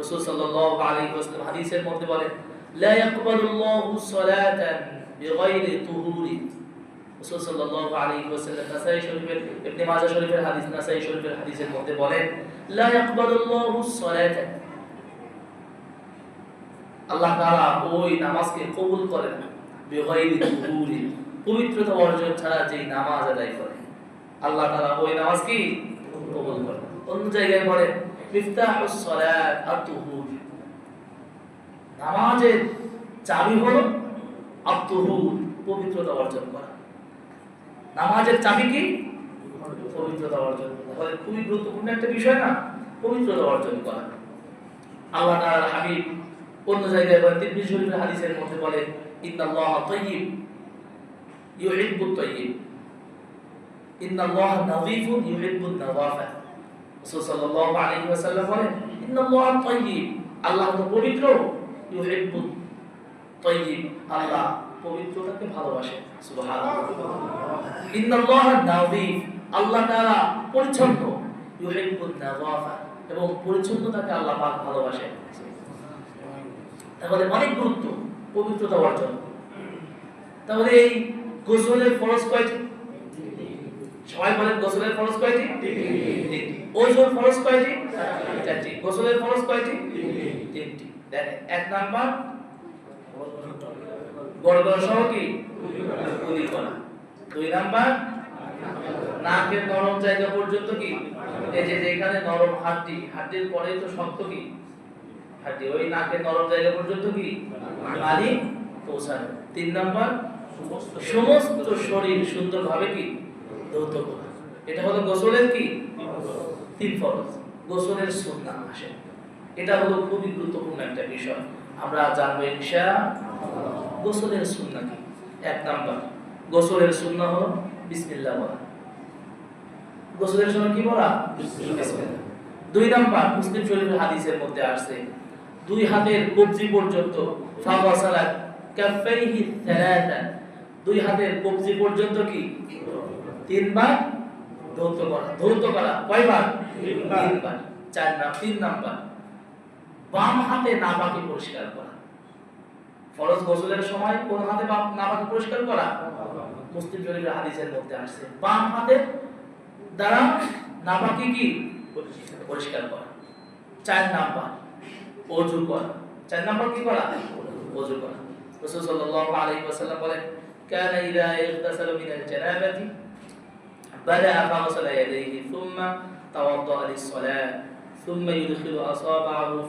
রাসূল সাল্লাল্লাহু আলাইহি ওয়াসাল্লাম হাদিসের মধ্যে বলেন, লা ইয়াকবালুল্লাহু সালাতান বিগাইরি তুহুরি। রাসূল সাল্লাল্লাহু আলাইহি ওয়াসাল্লাম নাসাই শরীফের, ইবনে মাজাহ শরীফের হাদিস, নাসাই শরীফের হাদিসের মধ্যে বলেন, লা ইয়াকবালুল্লাহু সালাতান। আল্লাহ তাআলা ওই নামাজকে কবুল করেন না, বিগাইরি তুহুরি, পবিত্রতা অর্জন ছাড়া যেই নামাজ আদায় করে আল্লাহ তাআলা ওই নামাজ কি? কবুল করে না। অন্য জায়গায় আত-তুহুর নামাজের চাবি হলো আত-তুহুর পবিত্রতা অর্জন করা। নামাজের চাবি কি? পবিত্রতা অর্জন তাহলে খুবই গুরুত্বপূর্ণ একটা বিষয় না, পবিত্রতা অর্জন করা। আল্লাহ তাআলার হাবিব অন্য জায়গায় বলেন তিরমিজি শরীফের হাদিসের মধ্যে বলে, ইন্নাল্লাহ তাইয়্যিব, ইউহিব্বুত তাইয়্যিব। ইন্নাল্লাহ নাযীফুন, ইউহিব্বুন নাযাফা। রাসূল সাল্লাল্লাহু আলাইহি ওয়াসাল্লাম বলেন ইন্নাল্লাহ তাইয়্যিব, আল্লাহ তো পবিত্র। ইউহিব্বুত তাইয়্যিব, আল্লাহ পবিত্রতাকে ভালোবাসেন। সুবহানাল্লাহ। ইন্নাল্লাহ নাযীফ, আল্লাহ তাআলা পরিচ্ছন্ন। ইউহিব্বুন নাযাফা, এবং পরিচ্ছন্নতাকে আল্লাহ পাক ভালোবাসেন। তাহলে অনেক গুরুত্ব পবিত্রতা অর্জন। তাহলে এই গোসলের ফরজ কয়টি? সবাই বলেন, গোসলের ফরজ কয়টি? তিনটি ওজোর ফরজ কয়টি? চারটি। গোসলের ফরজ কয়টি? তিনটি। এক নাম্বার গড়গড় সহ কি? কুলি করা দুই নাম্বার, নাকের নরম জায়গা পর্যন্ত কি? এই যে যেখানে নরম হাড্ডি, হাড্ডির পরেই তো শক্ত কি? হাড্ডি, ওই নাকের নরম জায়গা পর্যন্ত কি? পানি পৌঁছানো। তিন নাম্বার, সমস্ত শরীর সুন্দরভাবে কি? ধৌত করা এটা হলো গোসলের কি? তিন ফরজ। গোসলের সুন্নাহ আসে। এটা হলো খুবই গুরুত্বপূর্ণ একটা বিষয়। আমরা জানব ইনশা গোসলের সুন্নাহ কি? এক নাম্বার। গোসলের সুন্নাহ হলো বিসমিল্লাহ বলা। গোসলের সময় কি বলা? বিসমিল্লাহ। দুই নাম্বার, মুসলিম শরীফের হাদিসের মধ্যে আসছে, দুই হাতের কবজি পর্যন্ত ফাওয়াসালা কাফাইহি থালাথা দুই হাতের কবজি পর্যন্ত কি? তিনবার ধৌত করা ধৌত করা কয়বার? তিনবার। চার নাম তিন নাম্বার। বাম হাতে নাপাকি পরিষ্কার করা। ফরজ গোসলের সময় কোন হাতে বাম পরিষ্কার করা? মুসলিম শরীফের হাদিসের মধ্যে আসছে। বাম হাতে দ্বারা নাপাকি কি? পরিষ্কার করা। চার নাম্বার অজু করা। চার নাম্বার কি করা? অজু করা। রাসূল সাল্লাল্লাহু আলাইহি ওয়াসাল্লাম বলেন কানা ইযা ইগতাসালা মিনাল জানাবাতি بدأ فغسل يديه ثم توضأ للصلاة ثم يدخل أصابعه